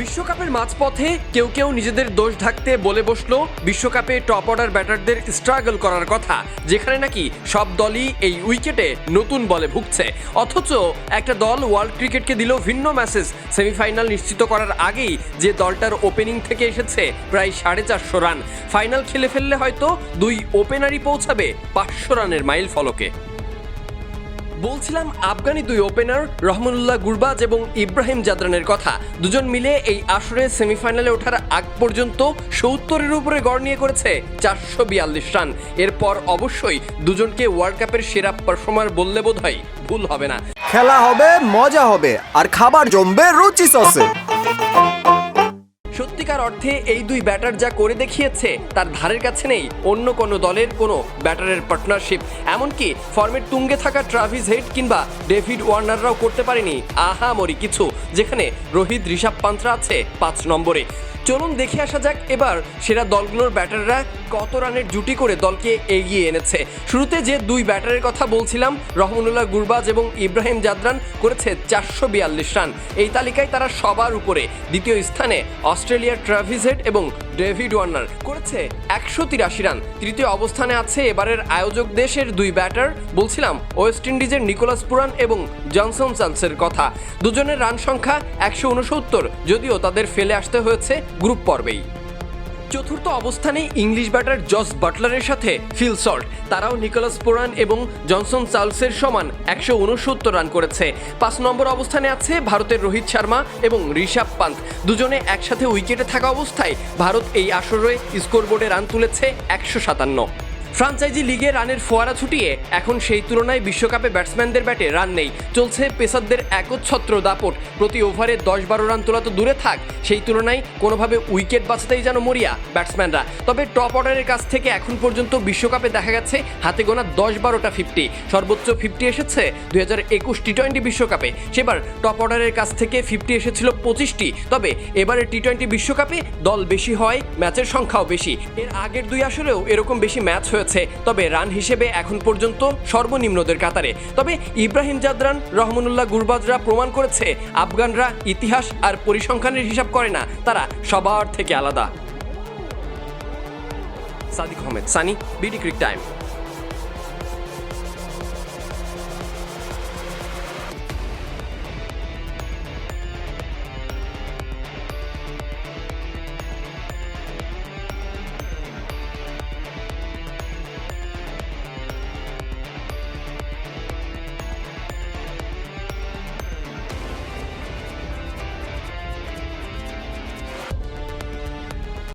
বিশ্বকাপের মাঝপথে কেউ কেউ নিজেদের দোষ ঢাকতে বলে বসল, বিশ্বকাপে টপ অর্ডার ব্যাটারদের স্ট্রাগল করার কথা, যেখানে নাকি সব দলই এই উইকেটে নতুন বলে ভুগছে। অথচ একটা দল ওয়ার্ল্ড ক্রিকেটকে দিল ভিন্ন ম্যাসেজ সেমিফাইনাল নিশ্চিত করার আগেই যে দলটার ওপেনিং থেকে এসেছে প্রায় সাড়ে চারশো রান। ফাইনাল খেলে ফেললে হয়তো দুই ওপেনারই পৌঁছাবে পাঁচশো রানের মাইল ফলকে। বলছিলাম আফগানি দুই ওপেনার রহমানুল্লাহ গুরবাজ এবং ইব্রাহিম জাদরানের কথা। দুজন মিলে এই আসরে সেমিফাইনালে ওঠার আগ পর্যন্ত সত্তরের উপরে গড় নিয়ে করেছে চারশো বিয়াল্লিশ রান। এরপর অবশ্যই দুজনকে ওয়ার্ল্ড কাপের সেরা পারফর্মার বললে বোধ হয় ভুল হবে না। খেলা হবে, মজা হবে, আর খাবার জমবে রুচি সসে। অর্থে এই দুই ব্যাটার যা করে দেখিয়েছে, তার ধারের কাছে নেই অন্য কোনো দলের কোনো ব্যাটারের পার্টনারশিপ। এমনকি ফর্মের তুঙ্গে থাকা ট্রাভিস হেড কিংবা ডেভিড ওয়ার্নাররাও করতে পারেনি। আহা মরি কিছু, যেখানে রোহিত ঋষভ পান্থরা আছে পাঁচ নম্বরে। চলুন দেখে আসা যাক এবার সেরা দলগুলোর ব্যাটাররা কত রানের জুটি করে দলকে এগিয়ে এনেছে। শুরুতে যে দুই ব্যাটারের কথা বলছিলাম, রহমানুল্লাহ গুরবাজ এবং ইব্রাহিম জাদরান করেছে চারশো বিয়াল্লিশ রান। এই তালিকায় তারা সবার উপরে দ্বিতীয় স্থানে অস্ট্রেলিয়ার ট্রাভিস হেড এবং ডেভিড ওয়ার্নার করেছে একশো তিরাশি রান। তৃতীয় অবস্থানে আছে এবারের আয়োজক দেশের দুই ব্যাটার, বলছিলাম ওয়েস্ট ইন্ডিজের নিকোলাস পুরান এবং জনসন চান্সের কথা। দুজনের রান সংখ্যা একশো উনসত্তর, যদিও তাদের ফেলে আসতে হয়েছে গ্রুপ পর্বেই। চতুর্থ অবস্থানে ইংলিশ ব্যাটার জস বাটলারের সাথে ফিল সল্ট, তারাও নিকোলাস পোরান এবং জনসন চার্লসের সমান একশো উনসত্তর রান করেছে। পাঁচ নম্বর অবস্থানে আছে ভারতের রোহিত শর্মা এবং ঋষভ পান্ত। দুজনে একসাথে উইকেটে থাকা অবস্থায় ভারত এই আসরে স্কোরবোর্ডে রান তুলেছে একশো সাতান্ন। ফ্রাঞ্চাইজি লিগে রানের ফোয়ারা ছুটিয়ে এখন সেই তুলনায় বিশ্বকাপে ব্যাটসম্যানদের ব্যাটে রান নেই। চলছে পেসারদের একচ্ছত্র দাপট। প্রতি ওভারে দশ বারো রান তোলা তো দূরে থাক। সেই তুলনায় কোনোভাবে উইকেট বাঁচাতেই যেন মরিয়া ব্যাটসম্যানরা। তবে টপ অর্ডারের কাছ থেকে এখন পর্যন্ত বিশ্বকাপে দেখা গেছে হাতে গোনা দশ বারোটা ফিফটি। সর্বোচ্চ ফিফটি এসেছে দুই হাজার একুশ টি টোয়েন্টি বিশ্বকাপে। সেবার টপ অর্ডারের কাছ থেকে ফিফটি এসেছিল পঁচিশটি। তবে এবারে টি টোয়েন্টি বিশ্বকাপে দল বেশি হয়, ম্যাচের সংখ্যাও বেশি। এর আগের দুই আসরেও এরকম বেশি ম্যাচ হয়েছে তবে রান হিসেবে এখন পর্যন্ত সর্বনিম্নদের কাতারে। তবে ইব্রাহিম জাদরান, রহমানুল্লাহ গুরবাজরা প্রমাণ করেছে, আফগানরা ইতিহাস আর পরিসংখ্যানের হিসাব করে না, তারা সবার থেকে আলাদা। Sadik Ahmed, Sunny, BD cric time.